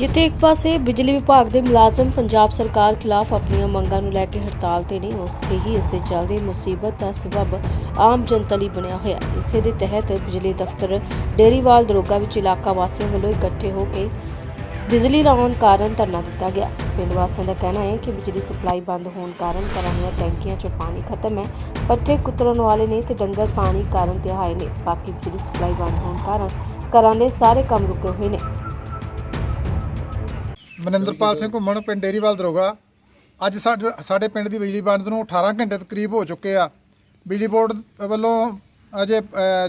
ਜਿੱਥੇ ਇੱਕ ਪਾਸੇ ਬਿਜਲੀ ਵਿਭਾਗ ਦੇ ਮੁਲਾਜ਼ਮ ਪੰਜਾਬ ਸਰਕਾਰ ਖਿਲਾਫ ਆਪਣੀਆਂ ਮੰਗਾਂ ਨੂੰ ਲੈ ਕੇ ਹੜਤਾਲ ਤੇ ਨੇ, ਉੱਥੇ ਹੀ ਇਸ ਦੇ ਚੱਲਦੇ ਮੁਸੀਬਤ ਦਾ ਸਬਬ ਆਮ ਜਨਤਾ ਲਈ ਬਣਿਆ ਹੋਇਆ। ਇਸੇ ਦੇ ਤਹਿਤ ਬਿਜਲੀ ਦਫ਼ਤਰ ਡੇਰੀਵਾਲ ਦਰੋਗਾ ਵਿੱਚ ਇਲਾਕਾ ਵਾਸੀਆਂ ਵੱਲੋਂ ਇਕੱਠੇ ਹੋ ਕੇ ਬਿਜਲੀ ਨਾ ਆਉਣ ਕਾਰਨ ਧਰਨਾ ਦਿੱਤਾ ਗਿਆ। ਪਿੰਡ ਵਾਸੀਆਂ ਦਾ ਕਹਿਣਾ ਹੈ ਕਿ ਬਿਜਲੀ ਸਪਲਾਈ ਬੰਦ ਹੋਣ ਕਾਰਨ ਘਰਾਂ ਦੀਆਂ ਟੈਂਕੀਆਂ 'ਚੋਂ ਪਾਣੀ ਖਤਮ ਹੈ, ਪੱਠੇ ਕੁਤਰਨ ਵਾਲੇ ਨੇ ਤੇ ਡੰਗਰ ਪਾਣੀ ਕਾਰਨ ਤਿਹਾਏ ਨੇ। ਬਾਕੀ ਬਿਜਲੀ ਸਪਲਾਈ ਬੰਦ ਹੋਣ ਕਾਰਨ ਘਰਾਂ ਦੇ ਸਾਰੇ ਕੰਮ ਰੁਕੇ ਹੋਏ ਨੇ। ਮਨਿੰਦਰਪਾਲ ਸਿੰਘ ਘੁੰਮਣ ਪਿੰਡ ਡੇਰੀਵਾਲ ਦਰੋਗਾ। ਅੱਜ ਸਾਡੇ ਸਾਡੇ ਪਿੰਡ ਦੀ ਬਿਜਲੀ ਬੰਦ ਨੂੰ 18 ਘੰਟੇ ਤਕਰੀਬ ਹੋ ਚੁੱਕੇ ਆ। ਬਿਜਲੀ ਬੋਰਡ ਵੱਲੋਂ ਅਜੇ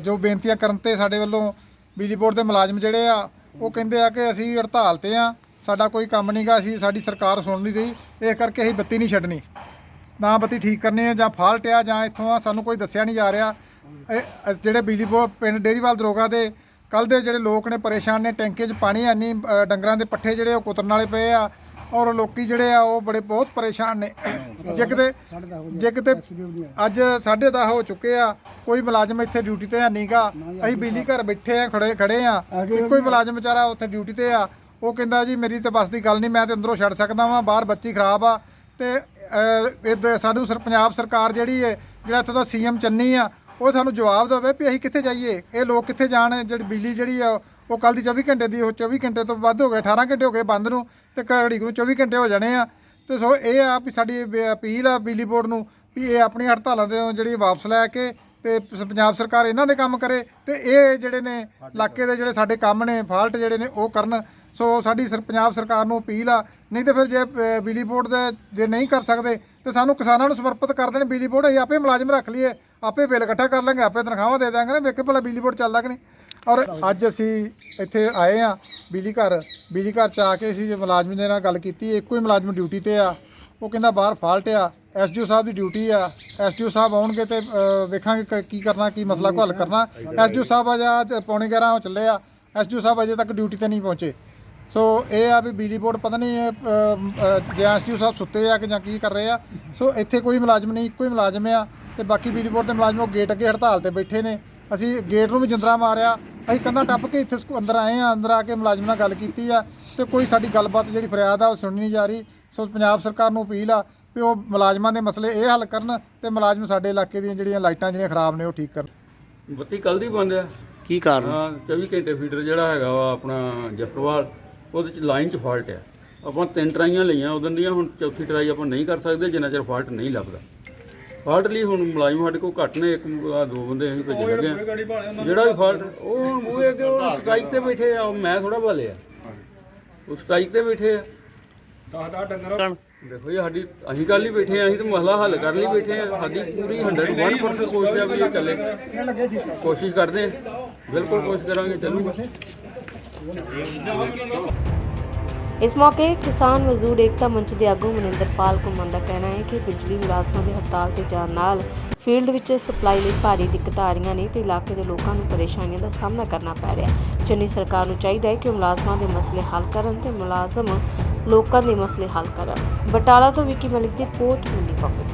ਜੋ ਬੇਨਤੀਆਂ ਕਰਨ ਤੇ ਸਾਡੇ ਵੱਲੋਂ ਬਿਜਲੀ ਬੋਰਡ ਦੇ ਮੁਲਾਜ਼ਮ ਜਿਹੜੇ ਆ ਉਹ ਕਹਿੰਦੇ ਆ ਕਿ ਅਸੀਂ ਹੜਤਾਲ ਤੇ ਆ ਸਾਡਾ ਕੋਈ ਕੰਮ ਨਹੀਂਗਾ ਅਸੀਂ ਸਾਡੀ ਸਰਕਾਰ ਸੁਣ ਨਹੀਂ ਰਹੀ ਇਸ ਕਰਕੇ ਅਸੀਂ ਬੱਤੀ ਨਹੀਂ ਛੱਡਣੀ। ਨਾ ਬੱਤੀ ਠੀਕ ਕਰਨੀ ਹੈ ਜਾਂ ਫਾਲਟ ਆ ਜਾਂ ਇੱਥੋਂ ਆ ਸਾਨੂੰ ਕੋਈ ਦੱਸਿਆ ਨਹੀਂ ਜਾ ਰਿਹਾ। ਜਿਹੜੇ ਬਿਜਲੀ ਬੋਰਡ ਪਿੰਡ ਡੇਰੀਵਾਲ ਦਰੋਗਾ ਦੇ ਕੱਲ ਦੇ ਜਿਹੜੇ ਲੋਕ ਨੇ ਪਰੇਸ਼ਾਨ ਨੇ ਟੈਂਕੇ 'ਚ ਪਾਣੀ ਹੈ ਨਹੀਂ ਅ, ਡੰਗਰਾਂ ਦੇ ਪੱਠੇ ਜਿਹੜੇ ਉਹ ਕੁਤਰਨ ਵਾਲੇ ਪਏ ਆ ਔਰ ਲੋਕੀ ਜਿਹੜੇ ਆ ਉਹ ਬੜੇ ਬਹੁਤ ਪਰੇਸ਼ਾਨ ਨੇ। ਜੇ ਕਿਤੇ ਜੇ ਕਿਤੇ ਅੱਜ 10:30 ਹੋ ਚੁੱਕੇ ਆ ਕੋਈ ਮੁਲਾਜ਼ਮ ਇੱਥੇ ਡਿਊਟੀ ਤੇ ਹੈ ਨਹੀਂਗਾ ਅਸੀਂ ਬਿਜਲੀ ਘਰ ਬੈਠੇ ਆ ਖੜੇ ਖੜੇ ਆ। ਇੱਕੋ ਹੀ ਮੁਲਾਜ਼ਮ ਵਿਚਾਰਾ ਉੱਥੇ ਡਿਊਟੀ ਤੇ ਆ। ਉਹ ਕਹਿੰਦਾ ਜੀ ਮੇਰੀ ਤਾਂ ਬਸ ਦੀ ਗੱਲ ਨਹੀਂ ਮੈਂ ਤੇ ਅੰਦਰੋਂ ਛੱਡ ਸਕਦਾ ਵਾਂ ਬਾਹਰ ਬੱਚੀ ਖਰਾਬ ਆ। ਤੇ ਅਹ, ਇਹ ਦ- ਸਾਨੂੰ ਸਰ ਪੰਜਾਬ ਸਰਕਾਰ ਜਿਹੜੀ ਹੈ ਜਿਹੜਾ ਇੱਥੋਂ ਦਾ ਸੀਐਮ ਚੰਨੀ ਆ ਉਹ ਸਾਨੂੰ ਜਵਾਬ ਦੇਵੇ ਵੀ ਅਸੀਂ ਕਿੱਥੇ ਜਾਈਏ? ਇਹ ਲੋਕ ਕਿੱਥੇ ਜਾਣ? ਜਿਹੜੀ ਬਿਜਲੀ ਜਿਹੜੀ ਆ, ਉਹ ਕੱਲ ਦੀ 24 ਘੰਟੇ ਦੀ, ਉਹ 24 ਘੰਟੇ ਤੋਂ ਵੱਧ ਹੋ ਗਏ 18 ਘੰਟੇ ਹੋ ਗਏ ਬੰਦ ਨੂੰ ਤੇ ਘੜੀ ਨੂੰ 24 ਘੰਟੇ ਹੋ ਜਾਣੇ ਆ। ਤੇ ਸੋ ਇਹ ਆ ਵੀ ਸਾਡੀ ਬੇ- ਅਪੀਲ ਆ ਬਿਜਲੀ ਬੋਰਡ ਨੂੰ ਵੀ ਇਹ ਆਪਣੀ ਹੜਤਾਲਾਂ ਦੇ ਜਿਹੜੀ ਵਾਪਸ ਲੈ ਕੇ ਤੇ ਪੰਜਾਬ ਸਰਕਾਰ ਇਹਨਾਂ ਦੇ ਕੰਮ ਕਰੇ ਤੇ ਇਹ ਜਿਹੜੇ ਨੇ ਇਲਾਕੇ ਦੇ ਜਿਹੜੇ ਸਾਡੇ ਕੰਮ ਨੇ, ਫਾਲਟ ਜਿਹੜੇ ਨੇ ਉਹ ਕਰਨ। ਸੋ ਸਾਡੀ ਸਰ ਪੰਜਾਬ ਸਰਕਾਰ ਨੂੰ ਅਪੀਲ ਆ, ਨਹੀਂ ਤੇ ਫਿਰ ਜੇ ਬਿਜਲੀ ਬੋਰਡ ਦੇ ਜੇ ਨਹੀਂ ਕਰ ਸਕਦੇ, ਤੇ ਸਾਨੂੰ ਕਿਸਾਨਾਂ ਨੂੰ ਸਮਰਪਿਤ ਕਰ ਦੇਣ, ਬਿਜਲੀ ਬੋਰਡ ਅਸੀਂ ਆਪੇ ਮੁਲਾਜ਼ਮ ਰੱਖ ਲਈਏ, ਆਪੇ ਬਿੱਲ ਇਕੱਠਾ ਕਰ ਲਾਂਗੇ, ਆਪੇ ਤਨਖਾਹਾਂ ਦੇ ਦਾਂਗੇ ਨਾ ਵੇਖੇ ਭਲਾ ਬਿਜਲੀ ਬੋਰਡ ਚੱਲਦਾ ਕਿ ਨਹੀਂ। ਔਰ ਅੱਜ ਅਸੀਂ ਇੱਥੇ ਆਏ ਆ ਬਿਜਲੀ ਘਰ ਬਿਜਲੀ ਘਰ ਚ ਆ ਕੇ ਅਸੀਂ ਜੇ ਮੁਲਾਜ਼ਮ ਦੇ ਨਾਲ ਗੱਲ ਕੀਤੀ, ਇੱਕੋ ਹੀ ਮੁਲਾਜ਼ਮ ਡਿਊਟੀ ਤੇ ਆ, ਉਹ ਕਹਿੰਦਾ ਬਾਹਰ ਫਾਲਟ ਆ, ਐਸਡੀਓ ਸਾਹਿਬ ਦੀ ਡਿਊਟੀ ਆ, ਐਸਡੀਓ ਸਾਹਿਬ ਆਉਣਗੇ ਤੇ ਵੇਖਾਂਗੇ ਕ- ਕੀ ਕਰਨਾ, ਕੀ ਮਸਲਾ ਕੋ ਹੱਲ ਕਰਨਾ। ਐਸਡੀਓ ਸਾਹਿਬ ਅਜੇ ਅੱਜ ਪੌਣੇ 11 ਚੱਲੇ ਆ, ਐਸਡੀਓ ਸਾਹਿਬ ਅਜੇ ਤੱਕ ਡਿਊਟੀ ਤੇ ਨਹੀਂ ਪਹੁੰਚੇ। ਸੋ ਇਹ ਆ ਵੀ ਬਿਜਲੀ ਬੋਰਡ ਪਤਾ ਨਹੀਂ ਇਹ, ਅ, ਅ, ਜਾਂ ਐਸਡੀਓ ਸਾਹਿਬ ਸੁੱਤੇ ਆ ਕਿ ਜਾਂ ਕੀ ਕਰ ਰਹੇ ਆ। ਸੋ ਇੱਥੇ ਕੋਈ ਮੁਲਾਜ਼ਮ ਨਹੀਂ ਇੱਕੋ ਹੀ ਮੁਲਾਜ਼ਮ ਆ ਤੇ ਬਾਕੀ ਬਿਜਲੀ ਬੋਰਡ ਦੇ ਮੁਲਾਜ਼ਮ ਉਹ ਗੇਟ ਅੱਗੇ ਹੜਤਾਲ ਤੇ ਬੈਠੇ ਨੇ। ਅਸੀਂ ਗੇਟ ਨੂੰ ਵੀ ਜਿੰਦਰਾ ਮਾਰਿਆ ਅਸੀਂ ਕੰਧਾਂ ਟੱਪ ਕੇ ਇੱਥੇ ਸਕੂ- ਅੰਦਰ ਆਏ ਆ ਅੰਦਰ ਆ ਕੇ ਮੁਲਾਜ਼ਮ ਨਾਲ ਗੱਲ ਕੀਤੀ ਆ ਤੇ ਕੋਈ ਸਾਡੀ ਗੱਲਬਾਤ ਜਿਹੜੀ ਫਰਿਆਦ ਆ ਉਹ ਸੁਣੀ ਨਹੀਂ ਜਾ ਰਹੀ। ਸੋ ਪੰਜਾਬ ਸਰਕਾਰ ਨੂੰ ਅਪੀਲ ਆ ਵੀ ਉਹ ਮੁਲਾਜ਼ਮਾਂ ਦੇ ਮਸਲੇ ਇਹ ਹੱਲ ਕਰਨ ਤੇ ਮੁਲਾਜ਼ਮ ਸਾਡੇ ਇਲਾਕੇ ਦੀਆਂ ਜਿਹੜੀਆਂ ਲਾਈਟਾਂ ਜਿਹੜੀਆਂ ਖਰਾਬ ਨੇ ਉਹ ਠੀਕ ਕਰਨ। ਬੱਤੀ ਕੱਲ ਦੀ ਬੰਦ ਆ। ਕੀ ਕਾਰਨ? ਹਾਂ 24 ਘੰਟੇ ਫੀਡਰ ਜਿਹੜਾ ਹੈਗਾ ਵਾ ਆਪਣਾ ਜਫਰਵਾਲ। ਉਹਦੇ ਚ ਲਾਈਨ ਚ ਫਾਲਟ ਆ। ਆਪਾਂ ਤਿੰਨ ਟਰਾਈਆਂ ਲਈਆਂ ਉਦੋਂ ਦੀਆਂ ਹੁਣ ਚੌਥੀ ਟਰਾਈ ਆਪਾਂ ਨਹੀਂ ਕਰ ਸਕਦੇ ਜਿੰਨਾ ਚਿਰ ਫਾਲਟ ਨਹੀਂ ਲੱਭਦਾ। ਫਾਲਟ ਲਈ ਹੁਣ ਮੁਲਾਜ਼ਮ ਸਾਡੇ ਕੋਲ ਘੱਟ ਨੇ ਇੱਕ ਆਹ ਦੋ ਬੰਦੇ ਅਸੀਂ ਭੇਜ ਲੱਗੇ ਆ। ਜਿਹੜਾ ਵੀ ਫਾਲਟ ਉਹ ਹੁਣ ਮੂਹੇ ਅੱਗੇ ਉਹ ਸਟ੍ਰਾਈਕ ਤੇ ਬੈਠੇ ਆ ਉਹ ਮੈਂ ਥੋੜਾ ਬਾਲੇ ਆ ਉਹ ਸਟ੍ਰਾਈਕ ਤੇ ਬੈਠੇ ਆ। ਦੇਖੋ ਜੀ ਸਾਡੀ ਅਸੀਂ ਕੱਲ ਹੀ ਬੈਠੇ ਆ ਅਸੀਂ ਤਾਂ ਮਸਲਾ ਹੱਲ ਕਰਨ ਲਈ ਬੈਠੇ ਆ। ਸਾਡੀ ਪੂਰੀ 101% ਕੋਸ਼ਿਸ਼ ਆ ਵੀ ਇਹ ਚੱਲੇ। ਕੋਸ਼ਿਸ਼ ਕਰਦੇ ਆ। ਬਿਲਕੁਲ ਕੋਸ਼ਿਸ਼ ਕਰਾਂਗੇ ਚੱਲੂਗਾ। ਇਸ ਮੌਕੇ ਕਿਸਾਨ ਮਜ਼ਦੂਰ ਏਕਤਾ ਮੰਚ ਦੇ ਆਗੂ ਮਨਿੰਦਰਪਾਲ ਘੁੰਮਣ ਦਾ ਕਹਿਣਾ ਹੈ ਕਿ ਬਿਜਲੀ ਮੁਲਾਜ਼ਮਾਂ ਦੇ ਹੜਤਾਲ ਤੇ ਜਾਣ ਨਾਲ ਫੀਲਡ ਵਿੱਚ ਸਪਲਾਈ ਲਈ ਭਾਰੀ ਦਿੱਕਤਾਂ ਆ ਰਹੀਆਂ ਨੇ ਤੇ ਇਲਾਕੇ ਦੇ ਲੋਕਾਂ ਨੂੰ ਪਰੇਸ਼ਾਨੀਆਂ ਦਾ ਸਾਹਮਣਾ ਕਰਨਾ ਪੈ ਰਿਹਾ ਹੈ। ਚੰਨੀ ਸਰਕਾਰ ਨੂੰ ਚਾਹੀਦਾ ਹੈ ਕਿ ਉਹ ਮੁਲਾਜ਼ਮਾਂ ਦੇ ਮਸਲੇ ਹੱਲ ਕਰਨ ਤੇ ਮੁਲਾਜ਼ਮ ਲੋਕਾਂ ਦੇ ਮਸਲੇ ਹੱਲ ਕਰਨ। ਬਟਾਲਾ ਤੋਂ ਵਿੱਕੀ ਮਲਿਕ ਦੀ ਰਿਪੋਰਟ ਮਿਲੀ ਪਬਲਿਕ।